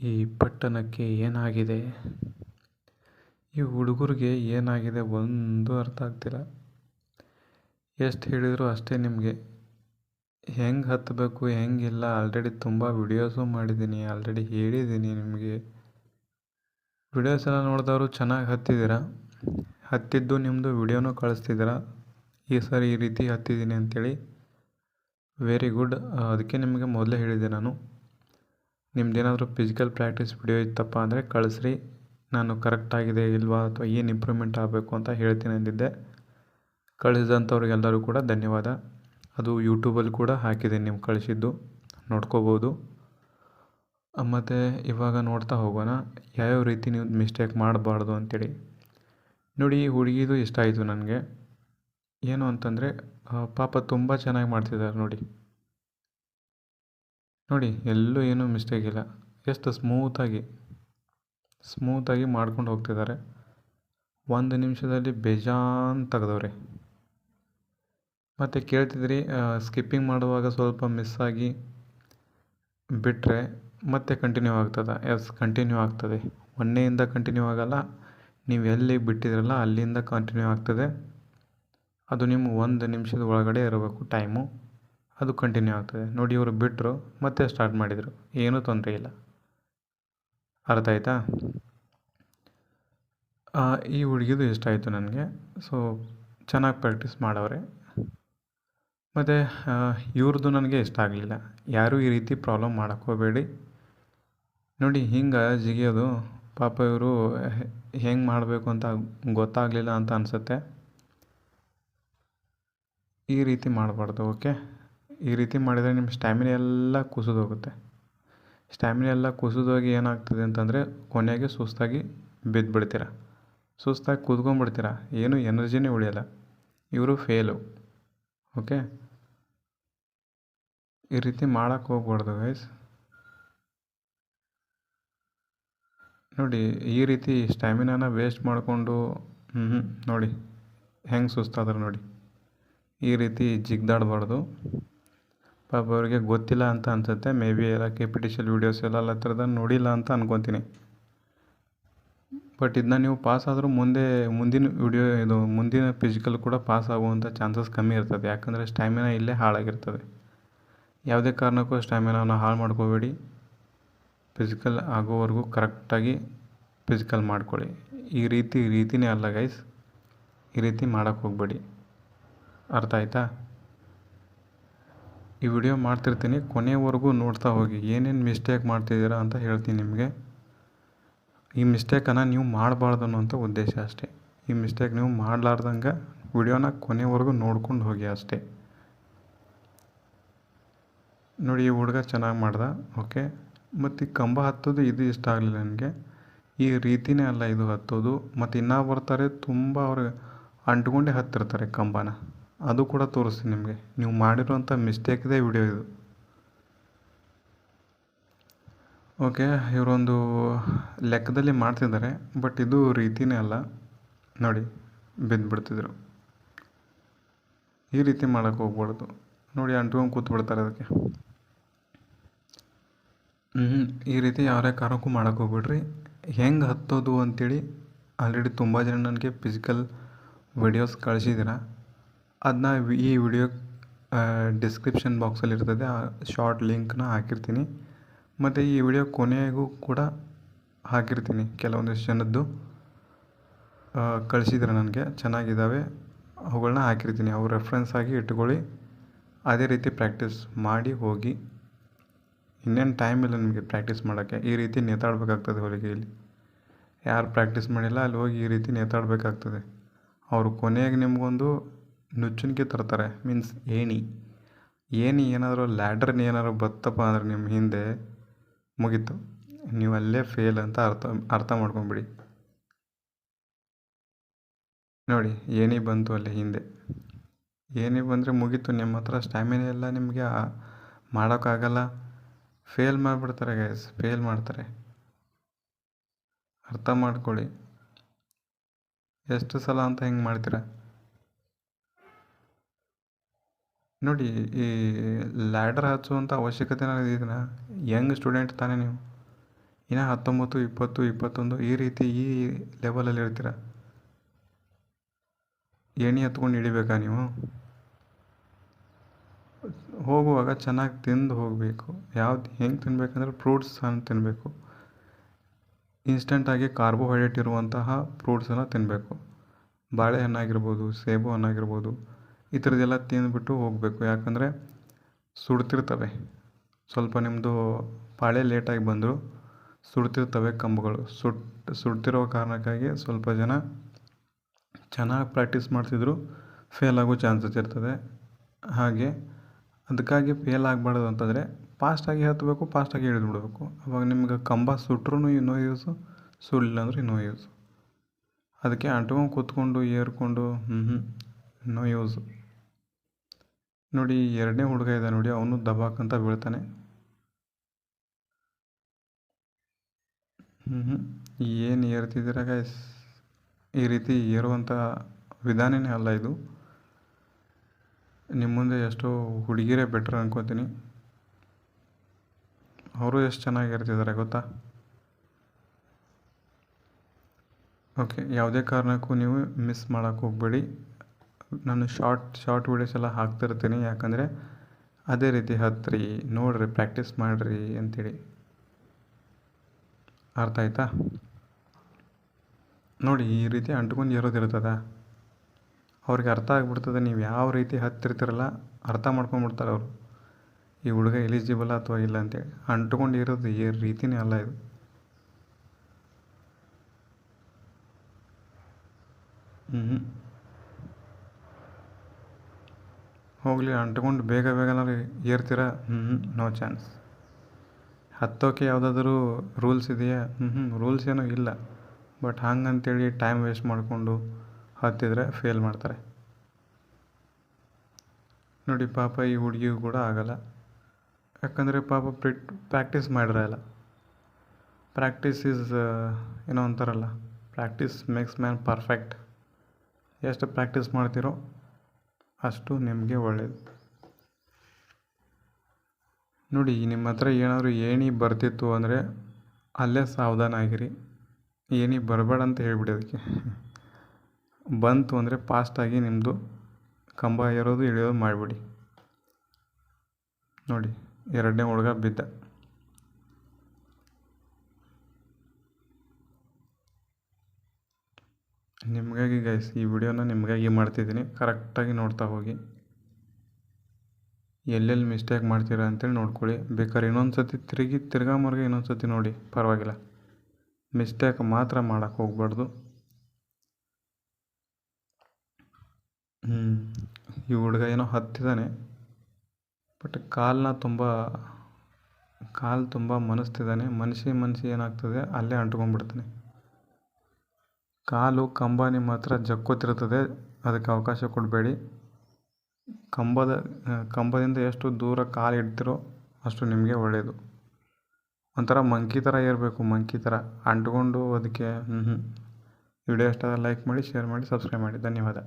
ಈ ಪಟ್ಟಣಕ್ಕೆ ಏನಾಗಿದೆ? ಈ ಹುಡುಗರಿಗೆ ಏನಾಗಿದೆ ಒಂದು ಅರ್ಥ ಆಗ್ತಿಲ್ಲ. ಎಷ್ಟು ಹೇಳಿದರೂ ಅಷ್ಟೇ ನಿಮಗೆ. ಹೆಂಗೆ ಹತ್ತಬೇಕು ಹೆಂಗಿಲ್ಲ ಆಲ್ರೆಡಿ ತುಂಬ ವಿಡಿಯೋಸು ಮಾಡಿದ್ದೀನಿ ಆಲ್ರೆಡಿ ಹೇಳಿದ್ದೀನಿ ನಿಮಗೆ. ವಿಡಿಯೋಸ್ ಎಲ್ಲ ನೋಡಿದವರು ಚೆನ್ನಾಗಿ ಹತ್ತಿದ್ದೀರ? ಹತ್ತಿದ್ದು ನಿಮ್ಮದು ವಿಡಿಯೋನೂ ಕಳಿಸ್ತಿದ್ದೀರ? ಈ ಸರಿ ಈ ರೀತಿ ಹತ್ತಿದ್ದೀನಿ ಅಂಥೇಳಿ ವೆರಿ ಗುಡ್ ಅದಕ್ಕೆ ನಿಮಗೆ ಮೊದಲೇ ಹೇಳಿದ್ದೆ ನಾನು. ನಿಮ್ದೇನಾದರೂ ಫಿಸಿಕಲ್ ಪ್ರಾಕ್ಟೀಸ್ ವಿಡಿಯೋ ಇತ್ತಪ್ಪ ಅಂದರೆ ಕಳಿಸ್ರಿ. ನಾನು ಕರೆಕ್ಟಾಗಿದೆ ಇಲ್ವಾ ಅಥವಾ ಏನು ಇಂಪ್ರೂವ್ಮೆಂಟ್ ಆಗಬೇಕು ಅಂತ ಹೇಳ್ತೀನಿ ಅಂದಿದ್ದೆ. ಕಳಿಸಿದಂಥವ್ರಿಗೆಲ್ಲರೂ ಕೂಡ ಧನ್ಯವಾದ. ಅದು ಯೂಟ್ಯೂಬಲ್ಲಿ ಕೂಡ ಹಾಕಿದೆ ನೀವು ಕಳಿಸಿದ್ದು. ನೋಡ್ಕೋಬೋದು. ಮತ್ತು ಇವಾಗ ನೋಡ್ತಾ ಹೋಗೋಣ. ಯಾವ್ಯಾವ ರೀತಿ ನೀವು ಮಿಸ್ಟೇಕ್ ಮಾಡಬಾರ್ದು ಅಂತೇಳಿ. ನೋಡಿ, ಈ ಹುಡುಗಿದು ಇಷ್ಟ ಆಯಿತು ನನಗೆ. ಏನು ಅಂತಂದರೆ ಪಾಪ ತುಂಬ ಚೆನ್ನಾಗಿ ಮಾಡ್ತಿದ್ದಾರೆ ನೋಡಿ. ನೋಡಿ, ಎಲ್ಲೂ ಏನೂ ಮಿಸ್ಟೇಕ್ ಇಲ್ಲ. ಎಷ್ಟು ಸ್ಮೂತಾಗಿ ಸ್ಮೂತಾಗಿ ಮಾಡ್ಕೊಂಡು ಹೋಗ್ತಿದ್ದಾರೆ. ಒಂದು ನಿಮಿಷದಲ್ಲಿ ಬೇಜಾನ್ ತೆಗೆದವ್ರೆ. ಮತ್ತು ಕೇಳ್ತಿದ್ರಿ ಸ್ಕಿಪ್ಪಿಂಗ್ ಮಾಡುವಾಗ ಸ್ವಲ್ಪ ಮಿಸ್ ಆಗಿ ಬಿಟ್ಟರೆ ಮತ್ತೆ ಕಂಟಿನ್ಯೂ ಆಗ್ತದೆ? ಎಸ್ ಕಂಟಿನ್ಯೂ ಆಗ್ತದೆ. ಒಂದನೆಯಿಂದ ಕಂಟಿನ್ಯೂ ಆಗಲ್ಲ. ನೀವು ಎಲ್ಲಿ ಬಿಟ್ಟಿದ್ರಲ್ಲ, ಅಲ್ಲಿಂದ ಕಂಟಿನ್ಯೂ ಆಗ್ತದೆ. ಅದು ನಿಮ್ಮ ಒಂದು ನಿಮಿಷದ ಒಳಗಡೆ ಇರಬೇಕು ಟೈಮು ಅದು ಕಂಟಿನ್ಯೂ ಆಗ್ತದೆ. ನೋಡಿ ಇವರು ಬಿಟ್ಟರು ಮತ್ತೆ ಸ್ಟಾರ್ಟ್ ಮಾಡಿದರು. ಏನೂ ತೊಂದರೆ ಇಲ್ಲ. ಅರ್ಥ ಆಯ್ತಾ? ಈ ಹುಡುಗಿದು ಇಷ್ಟ ಆಯಿತು ನನಗೆ. ಸೊ ಚೆನ್ನಾಗಿ ಪ್ರಾಕ್ಟೀಸ್ ಮಾಡವ್ರೆ. ಮತ್ತು ಇವ್ರದ್ದು ನನಗೆ ಇಷ್ಟ ಆಗಲಿಲ್ಲ. ಯಾರೂ ಈ ರೀತಿ ಪ್ರಾಬ್ಲಮ್ ಹೋಗಬೇಡಿ. ನೋಡಿ, ಹಿಂಗೆ ಜಿಗಿಯೋದು, ಪಾಪ ಇವರು ಹೆಂಗೆ ಮಾಡಬೇಕು ಅಂತ ಗೊತ್ತಾಗಲಿಲ್ಲ ಅಂತ ಅನಿಸುತ್ತೆ. ಈ ರೀತಿ ಮಾಡಬಾರ್ದು, ಓಕೆ? ಈ ರೀತಿ ಮಾಡಿದರೆ ನಿಮ್ಮ ಸ್ಟ್ಯಾಮಿನ ಎಲ್ಲ ಕುಸಿದೋಗುತ್ತೆ ಸ್ಟ್ಯಾಮಿನ ಎಲ್ಲ ಕುಸಿದೋಗಿ ಏನಾಗ್ತದೆ ಅಂತಂದರೆ ಕೊನೆಗೆ ಸುಸ್ತಾಗಿ ಬಿದ್ದುಬಿಡ್ತೀರ ಸುಸ್ತಾಗಿ ಕೂತ್ಕೊಂಡ್ಬಿಡ್ತೀರ ಏನು ಎನರ್ಜಿನೇ ಉಳಿಯಲ್ಲ. ಇವರು ಫೇಲು ಓಕೆ ಈ ರೀತಿ ಮಾಡೋಕ್ಕೆ ಹೋಗ್ಬಾರ್ದು ಗೈಸ್ ನೋಡಿ, ಈ ರೀತಿ ಸ್ಟ್ಯಾಮಿನಾನ ವೇಸ್ಟ್ ಮಾಡಿಕೊಂಡು ಹ್ಞೂ ನೋಡಿ. ಹೆಂಗೆ ಸುಸ್ತಾದ್ರೆ ನೋಡಿ. ಈ ರೀತಿ ಜಿಗ್ದಾಡಬಾರ್ದು. ಪಾಪ ಅವರಿಗೆ ಗೊತ್ತಿಲ್ಲ ಅಂತ ಅನಿಸುತ್ತೆ. ಮೇ ಬಿ ಎಲ್ಲ K P T C videos ಎಲ್ಲ ಥರದ ನೋಡಿಲ್ಲ ಅಂತ ಅನ್ಕೊತೀನಿ. ಬಟ್ ಇದನ್ನ ನೀವು ಪಾಸ್ ಆದರೂ ಮುಂದೆ ಮುಂದಿನ ವಿಡಿಯೋ ಇದು ಮುಂದಿನ ಫಿಸಿಕಲ್ ಕೂಡ ಪಾಸ್ ಆಗುವಂಥ ಚಾನ್ಸಸ್ ಕಮ್ಮಿ ಇರ್ತದೆ. ಯಾಕಂದರೆ ಸ್ಟ್ಯಾಮಿನಾ ಇಲ್ಲೇ ಹಾಳಾಗಿರ್ತದೆ. ಯಾವುದೇ ಕಾರಣಕ್ಕೂ ಸ್ಟ್ಯಾಮಿನಾನ ಹಾಳು ಮಾಡ್ಕೋಬೇಡಿ. ಫಿಸಿಕಲ್ ಆಗೋವರೆಗೂ ಕರೆಕ್ಟಾಗಿ ಫಿಸಿಕಲ್ ಮಾಡ್ಕೊಳ್ಳಿ. ಈ ರೀತಿ ರೀತಿನೇ ಅಲ್ಲ ಗೈಸ್ ಈ ರೀತಿ ಮಾಡೋಕ್ಕೆ ಹೋಗಬೇಡಿ. ಅರ್ಥ ಆಯ್ತಾ? ಈ ವಿಡಿಯೋ ಮಾಡ್ತಿರ್ತೀನಿ, ಕೊನೆವರೆಗೂ ನೋಡ್ತಾ ಹೋಗಿ, ಏನೇನು ಮಿಸ್ಟೇಕ್ ಮಾಡ್ತಿದ್ದೀರಾ ಅಂತ ಹೇಳ್ತೀನಿ ನಿಮಗೆ. ಈ ಮಿಸ್ಟೇಕನ್ನು ನೀವು ಮಾಡಬಾರ್ದು ಅನ್ನೋಂಥ ಉದ್ದೇಶ ಅಷ್ಟೇ. ಈ ಮಿಸ್ಟೇಕ್ ನೀವು ಮಾಡಲಾರ್ದಂಗೆ ವಿಡಿಯೋನ ಕೊನೆವರೆಗೂ ನೋಡ್ಕೊಂಡು ಹೋಗಿ ಅಷ್ಟೇ. ನೋಡಿ, ಈ ಹುಡುಗ ಚೆನ್ನಾಗಿ ಮಾಡ್ದ, ಓಕೆ? ಮತ್ತು ಈ ಕಂಬ ಹತ್ತೋದು ಇದು ಇಷ್ಟ ಆಗಲಿಲ್ಲ ನನಗೆ ಈ ರೀತಿನೇ ಅಲ್ಲ ಇದು ಹತ್ತೋದು. ಮತ್ತು ಇನ್ನೂ ಬರ್ತಾರೆ, ತುಂಬ ಅವ್ರಿಗೆ ಅಂಟ್ಕೊಂಡೇ ಹತ್ತಿರ್ತಾರೆ ಕಂಬನ. ಅದು ಕೂಡ ತೋರಿಸ್ತೀನಿ ನಿಮಗೆ. ನೀವು ಮಾಡಿರುವಂಥ ಮಿಸ್ಟೇಕ್ದೇ ವಿಡಿಯೋ ಇದು. ಓಕೆ, ಇವರೊಂದು ಲೆಕ್ಕದಲ್ಲಿ ಮಾಡ್ತಿದ್ದಾರೆ, ಬಟ್ ಇದು ರೀತಿನೇ ಅಲ್ಲ. ನೋಡಿ ಬಿದ್ದುಬಿಡ್ತಿದ್ರು ಈ ರೀತಿ ಮಾಡೋಕ್ಕೆ ಹೋಗ್ಬಾರ್ದು. ನೋಡಿ ಅಂಟ್ಕೊಂಡು ಕೂತ್ಬಿಡ್ತಾರೆ ಅದಕ್ಕೆ. ಹ್ಞೂ ಈ ರೀತಿ ಯಾರೇ ಕಾರಣಕ್ಕೂ ಮಾಡೋಕ್ಕೆ ಹೋಗ್ಬಿಡ್ರಿ. ಹೆಂಗೆ ಹತ್ತೋದು ಅಂಥೇಳಿ ಆಲ್ರೆಡಿ ತುಂಬ ಜನ ನನಗೆ ಫಿಸಿಕಲ್ ವಿಡಿಯೋಸ್ ಕಳಿಸಿದ್ದೀರ. ಅದನ್ನ ಈ ವಿಡಿಯೋ ಡಿಸ್ಕ್ರಿಪ್ಷನ್ ಬಾಕ್ಸಲ್ಲಿ ಇರ್ತದೆ. ಆ ಶಾರ್ಟ್ ಲಿಂಕ್ನ ಹಾಕಿರ್ತೀನಿ. ಮತ್ತು ಈ ವಿಡಿಯೋ ಕೊನೆಗೂ ಕೂಡ ಹಾಕಿರ್ತೀನಿ ಕೆಲವೊಂದಿಷ್ಟು ಜನದ್ದು. ಕಳಿಸಿದ್ರೆ ನನಗೆ ಚೆನ್ನಾಗಿದ್ದಾವೆ ಅವುಗಳನ್ನ ಹಾಕಿರ್ತೀನಿ. ಅವು ರೆಫ್ರೆನ್ಸ್ ಆಗಿ ಇಟ್ಕೊಳ್ಳಿ. ಅದೇ ರೀತಿ ಪ್ರಾಕ್ಟೀಸ್ ಮಾಡಿ ಹೋಗಿ. ಇನ್ನೇನು ಟೈಮ್ ಇಲ್ಲ ನಿಮಗೆ ಪ್ರಾಕ್ಟೀಸ್ ಮಾಡೋಕ್ಕೆ. ಈ ರೀತಿ ನೇತಾಡಬೇಕಾಗ್ತದೆ ಹೊಲಿಗೆಯಲ್ಲಿ. ಯಾರು ಪ್ರಾಕ್ಟೀಸ್ ಮಾಡಿಲ್ಲ, ಅಲ್ಲಿ ಹೋಗಿ ಈ ರೀತಿ ನೇತಾಡಬೇಕಾಗ್ತದೆ. ಅವರು ಕೊನೆಗೆ ನಿಮಗೊಂದು ನುಚ್ಚಣಿಕೆ ತರ್ತಾರೆ. ಮೀನ್ಸ್ ಏಣಿ. ಏಣಿ ಏನಾದರೂ ಲ್ಯಾಡ್ರನ್ನ ಏನಾದರೂ ಬತ್ತಪ್ಪ ಅಂದ್ರೆ ನಿಮ್ಮ ಹಿಂದೆ ಮುಗೀತು. ನೀವು ಅಲ್ಲೇ ಫೇಲ್ ಅಂತ ಅರ್ಥ ಅರ್ಥ ಮಾಡ್ಕೊಂಬಿಡಿ. ನೋಡಿ, ಏಣಿ ಬಂತು ಅಲ್ಲಿ ಹಿಂದೆ. ಏಣಿ ಬಂದರೆ ಮುಗೀತು. ನಿಮ್ಮ ಹತ್ರ ಸ್ಟ್ಯಾಮಿನ ಎಲ್ಲ ನಿಮಗೆ ಮಾಡೋಕ್ಕಾಗಲ್ಲ. ಫೇಲ್ ಮಾಡಿಬಿಡ್ತಾರೆ ಗೈಸ್ ಫೇಲ್ ಮಾಡ್ತಾರೆ. ಅರ್ಥ ಮಾಡ್ಕೊಳ್ಳಿ. ಎಷ್ಟು ಸಲ ಅಂತ ಹಿಂಗೆ ಮಾಡ್ತೀರಾ? ನೋಡಿ, ಈ ಲ್ಯಾಡರ್ ಹಚ್ಚುವಂಥ ಅವಶ್ಯಕತೆ ಇದನ್ನ ಯಂಗ್ ಸ್ಟೂಡೆಂಟ್ ತಾನೇ ನೀವು. ಇನ್ನು ಹತ್ತೊಂಬತ್ತು, ಇಪ್ಪತ್ತು, ಇಪ್ಪತ್ತೊಂದು ಈ ರೀತಿ ಈ ಲೆವೆಲಲ್ಲಿ ಇರ್ತೀರ? ಏಣಿ ಹತ್ಕೊಂಡು ಇಳಿಬೇಕಾ ನೀವು? ಹೋಗುವಾಗ ಚೆನ್ನಾಗಿ ತಿಂದು ಹೋಗಬೇಕು. ಯಾವ್ದು ಹೆಂಗೆ ತಿನ್ಬೇಕಂದ್ರೆ ಫ್ರೂಟ್ಸ್ ಹಣ್ಣು ತಿನ್ನಬೇಕು ಇನ್ಸ್ಟೆಂಟಾಗಿ ಕಾರ್ಬೋಹೈಡ್ರೇಟ್ ಇರುವಂತಹ ಫ್ರೂಟ್ಸನ್ನು ತಿನ್ನಬೇಕು ಬಾಳೆಹಣ್ಣಾಗಿರ್ಬೋದು ಸೇಬು ಹಣ್ಣಾಗಿರ್ಬೋದು ಈ ಥರದ್ದೆಲ್ಲ ತಿಂದುಬಿಟ್ಟು ಹೋಗಬೇಕು. ಯಾಕಂದರೆ ಸುಡ್ತಿರ್ತವೆ. ಸ್ವಲ್ಪ ನಿಮ್ಮದು ಪಾಳೆ ಲೇಟಾಗಿ ಬಂದರೂ ಸುಡ್ತಿರ್ತವೆ ಕಂಬಗಳು. ಸುಟ್, ಸುಡ್ತಿರೋ ಕಾರಣಕ್ಕಾಗಿ ಸ್ವಲ್ಪ ಜನ ಚೆನ್ನಾಗಿ ಪ್ರಾಕ್ಟೀಸ್ ಮಾಡ್ತಿದ್ರು, ಫೇಲ್ ಆಗೋ ಚಾನ್ಸಸ್ ಇರ್ತದೆ. ಹಾಗೆ ಅದಕ್ಕಾಗಿ ಫೇಲ್ ಆಗಬಾರ್ದು ಅಂತಂದರೆ ಫಾಸ್ಟಾಗಿ ಹತ್ತಬೇಕು ಫಾಸ್ಟಾಗಿ ಇಳಿದು ಬಿಡಬೇಕು ಅವಾಗ ನಿಮ್ಗೆ ಕಂಬ ಸುಟ್ರೂ ಇನ್ನೂ ಯೂಸು ಸುಡಲಿಲ್ಲ ಅಂದ್ರೆ ಇನ್ನೂ ಯೂಸು ಅದಕ್ಕೆ ಅಂಟ್ಕೊಂಡು ಕೂತ್ಕೊಂಡು ಏರ್ಕೊಂಡು ಹ್ಞೂ ಹ್ಞೂ ನೋ ಯೂಸು ನೋಡಿ, ಎರಡನೇ ಹುಡುಗ ಇದೆ ನೋಡಿ, ಅವನು ದಬಾಕಂತ ಬೀಳ್ತಾನೆ. ಹ್ಞೂ ಏನು ಏರ್ತಿದ್ದೀರ ಗೈಸ್ ಈ ರೀತಿ ಏರುವಂಥ ವಿಧಾನನೇ ಅಲ್ಲ ಇದು. ನಿಮ್ಮ ಮುಂದೆ ಎಷ್ಟೋ ಹುಡುಗಿರೇ ಬೆಟ್ರ್ ಅನ್ಕೋತೀನಿ. ಅವರು ಎಷ್ಟು ಚೆನ್ನಾಗಿ ಇರ್ತಿದ್ದಾರೆ ಗೊತ್ತಾ? ಓಕೆ ಯಾವುದೇ ಕಾರಣಕ್ಕೂ ನೀವು ಮಿಸ್ ಮಾಡೋಕ್ಕೆ ಹೋಗಬೇಡಿ. ನಾನು ಶಾರ್ಟ್ ಶಾರ್ಟ್ ವೀಡಿಯೋಸ್ ಎಲ್ಲ ಹಾಕ್ತಿರ್ತೀನಿ ಯಾಕಂದರೆ ಅದೇ ರೀತಿ ಹತ್ತಿರಿ ನೋಡಿರಿ ಪ್ರಾಕ್ಟೀಸ್ ಮಾಡಿರಿ ಅಂತೇಳಿ. ಅರ್ಥ ಆಯ್ತಾ? ನೋಡಿ, ಈ ರೀತಿ ಅಂಟ್ಕೊಂಡು ಇರೋದಿರ್ತದ ಅವ್ರಿಗೆ ಅರ್ಥ ಆಗಿಬಿಡ್ತದೆ, ನೀವು ಯಾವ ರೀತಿ ಹತ್ತಿರ್ತೀರಲ್ಲ, ಅರ್ಥ ಮಾಡ್ಕೊಂಡ್ಬಿಡ್ತಾರೆ ಅವರು. ಈ ಹುಡುಗ ಎಲಿಜಿಬಲ್ ಅಥವಾ ಇಲ್ಲ ಅಂತೇಳಿ. ಅಂಟ್ಕೊಂಡು ಇರೋದು ಈ ರೀತಿನೇ ಅಲ್ಲ ಇದು. ಹ್ಞೂ ಹೋಗಲಿ ಅಂಟ್ಕೊಂಡು ಬೇಗ ಬೇಗನಾರು ಏರ್ತೀರಾ? ಹ್ಞೂ ನೋ ಚಾನ್ಸ್ ಹತ್ತೋಕೆ ಯಾವುದಾದ್ರೂ ರೂಲ್ಸ್ ಇದೆಯಾ? ಹ್ಞೂ ಹ್ಞೂ ರೂಲ್ಸ್ ಏನೂ ಇಲ್ಲ. ಬಟ್ ಹಂಗಂತೇಳಿ ಟೈಮ್ ವೇಸ್ಟ್ ಮಾಡಿಕೊಂಡು ಹತ್ತಿದರೆ ಫೇಲ್ ಮಾಡ್ತಾರೆ. ನೋಡಿ, ಪಾಪ ಈ ಹುಡುಗಿಗೂ ಕೂಡ ಆಗಲ್ಲ. ಯಾಕಂದರೆ ಪಾಪ ಪ್ರಿಟ್ ಪ್ರಾಕ್ಟೀಸ್ ಮಾಡಿರಲ್ಲ ಪ್ರಾಕ್ಟೀಸ್ ಈಸ್ ಏನೋ ಅಂತಾರಲ್ಲ. ಪ್ರಾಕ್ಟೀಸ್ ಮೇಕ್ಸ್ ಮ್ಯಾನ್ ಪರ್ಫೆಕ್ಟ್ ಎಷ್ಟು ಪ್ರಾಕ್ಟೀಸ್ ಮಾಡ್ತೀರೋ ಅಷ್ಟು ನಿಮಗೆ ಒಳ್ಳೆಯದು ನೋಡಿ ನಿಮ್ಮ ಹತ್ರ ಏನಾದರೂ ಏಣಿ ಬರ್ತಿತ್ತು ಅಂದರೆ ಅಲ್ಲೇ ಸಾವಧಾನ ಆಗಿರಿ. ಏಣಿ ಬರಬೇಡ ಅಂತ ಹೇಳಿಬಿಡಿ ಅದಕ್ಕೆ. ಬಂತು ಅಂದರೆ ಫಾಸ್ಟಾಗಿ ನಿಮ್ಮದು ಕಂಬ ಇರೋದು ಇಳಿಯೋದು ಮಾಡಿಬಿಡಿ. ನೋಡಿ, ಎರಡನೇ ಹುಡುಗ ಬಿದ್ದ. ನಿಮಗಾಗಿ ಗೈಸ್ ಈ ವಿಡಿಯೋನ ನಿಮಗಾಗಿ ಮಾಡ್ತಿದ್ದೀನಿ. ಕರೆಕ್ಟಾಗಿ ನೋಡ್ತಾ ಹೋಗಿ. ಎಲ್ಲೆಲ್ಲಿ ಮಿಸ್ಟೇಕ್ ಮಾಡ್ತೀರಾ ಅಂತೇಳಿ ನೋಡ್ಕೊಳ್ಳಿ. ಬೇಕಾದ್ರೆ ಇನ್ನೊಂದು ಸತಿ ತಿರುಗಿ ತಿರ್ಗಾ ಮರ್ಗ ಇನ್ನೊಂದು ಸತಿ ನೋಡಿ. ಪರವಾಗಿಲ್ಲ. ಮಿಸ್ಟೇಕ್ ಮಾತ್ರ ಮಾಡೋಕ್ಕೆ ಹೋಗ್ಬಾರ್ದು. ಈ ಹುಡುಗ ಏನೋ ಹತ್ತಿದ್ದಾನೆ ಬಟ್ ಕಾಲನ್ನ ತುಂಬ, ಕಾಲು ತುಂಬ ಮನಸ್ತಿದ್ದಾನೆ ಮನಸಿ ಮನಸಿ ಏನಾಗ್ತದೆ, ಅಲ್ಲೇ ಅಂಟ್ಕೊಂಡ್ಬಿಡ್ತಾನೆ. ಕಾಲು ಕಂಬ ನಿಮ್ಮ ಹತ್ರ ಜಕ್ಕೋತಿರ್ತದೆ ಅದಕ್ಕೆ ಅವಕಾಶ ಕೊಡಬೇಡಿ. ಕಂಬದ, ಕಂಬದಿಂದ ಎಷ್ಟು ದೂರ ಕಾಲು ಇಡ್ತಿರೋ ಅಷ್ಟು ನಿಮಗೆ ಒಳ್ಳೆಯದು ಒಂಥರ ಮಂಕಿ ಥರ ಇರಬೇಕು, ಮಂಕಿ ಥರ. ಅಂಟ್ಕೊಂಡು ಅದಕ್ಕೆ ಹ್ಞೂ ಹ್ಞೂ ವಿಡಿಯೋ ಇಷ್ಟ ಲೈಕ್ ಮಾಡಿ, ಶೇರ್ ಮಾಡಿ, ಸಬ್ಸ್ಕ್ರೈಬ್ ಮಾಡಿ. ಧನ್ಯವಾದ.